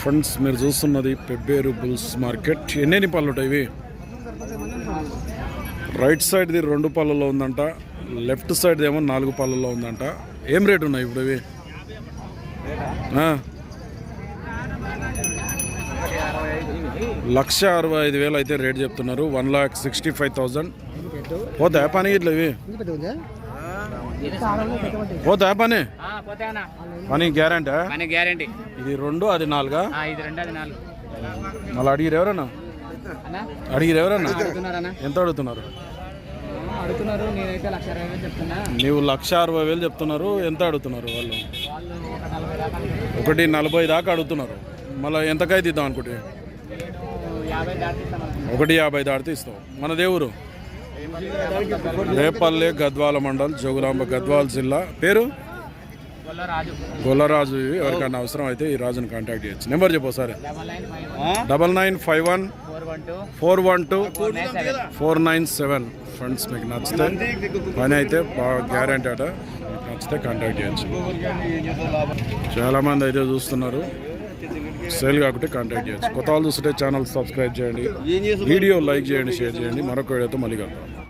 Friends మీరు చూస్తున్నది Pebbair bulls market. ఎన్నెన్ని పళ్ళు ఉంటాయి ఇవి? రైట్ సైడ్ది రెండు పళ్ళలో ఉందంట లెఫ్ట్ సైడ్ ఏమో నాలుగు పళ్ళలో ఉందంట. ఏం రేట్ ఉన్నాయి ఇప్పుడు ఇవి? లక్ష అరవై ఐదు వేలు అయితే రేట్ చెప్తున్నారు. One lakh sixty five thousand. పోతా పని ఇట్లా ఇవి? పోతా పని? పని గ్యారంటీ? మన గ్యారంటీ. ఇది రెండు అది నాలుగా? ఇది రెండు అది నాలుగు. మళ్ళీ అడిగిరు ఎవరన్నా? అడిగిరు ఎవరన్నా? ఎంత అడుగుతున్నారు? అడుగుతున్నారు నేనైతే లక్ష ఇరవై వేలు చెప్తున్నా. నీవు లక్ష అరవై వేలు చెప్తున్నారు ఎంత అడుగుతున్నారు వాళ్ళు? ఒకటి నలభై దాకా అడుగుతున్నారు. మళ్ళీ ఎంతకైతే ఇద్దాం అనుకుంటే? ఒకటి యాభై దాటితే ఇస్తాం. మన దేవురు రేపల్లె గద్వాల మండల్ జోగులాంబ గద్వాల జిల్లా. పేరు? గొల్ల రాజు గొల్లరాజు. ఎవరికైనా అవసరం అయితే ఈ రాజుని కాంటాక్ట్ చేయొచ్చు. నెంబర్ చెప్పు సరే double nine five one four one two four nine seven. Four nine seven friends మీకు నచ్చితే పని అయితే బాగా గ్యారంటీ అట మీకు నచ్చితే కాంటాక్ట్ చేయొచ్చు. చాలామంది అయితే చూస్తున్నారు. సేల్ కాకుంటే కాంటాక్ట్ చేయొచ్చు. కొత్త వాళ్ళు చూస్తుంటే ఛానల్ సబ్స్క్రైబ్ చేయండి. వీడియో లైక్ చేయండి షేర్ చేయండి. మరొక వీడియోతో మళ్ళీ కలుద్దాం.